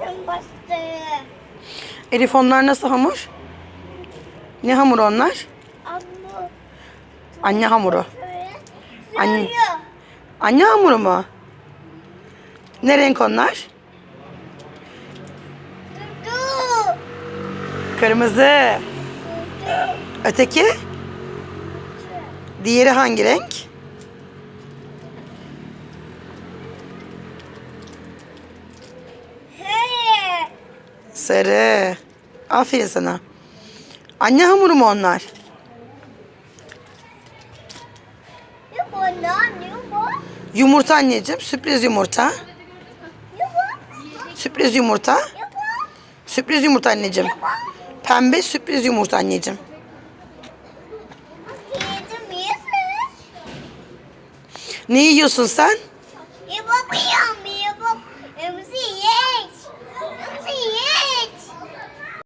Basın bastı. Elif onlar nasıl hamur? Ne hamur onlar? Ama Anne hamuru. Anne. Anne hamuru mu? Ne renk onlar? Kırmızı. Öteki? Diğeri hangi renk? Sarı. Aferin sana. Anne hamuru mu onlar? Yumurta anneciğim. Sürpriz yumurta. Sürpriz yumurta. Sürpriz yumurta anneciğim. Pembe sürpriz yumurta anneciğim. Yedim. Ne yiyorsun sen? Bakıyor?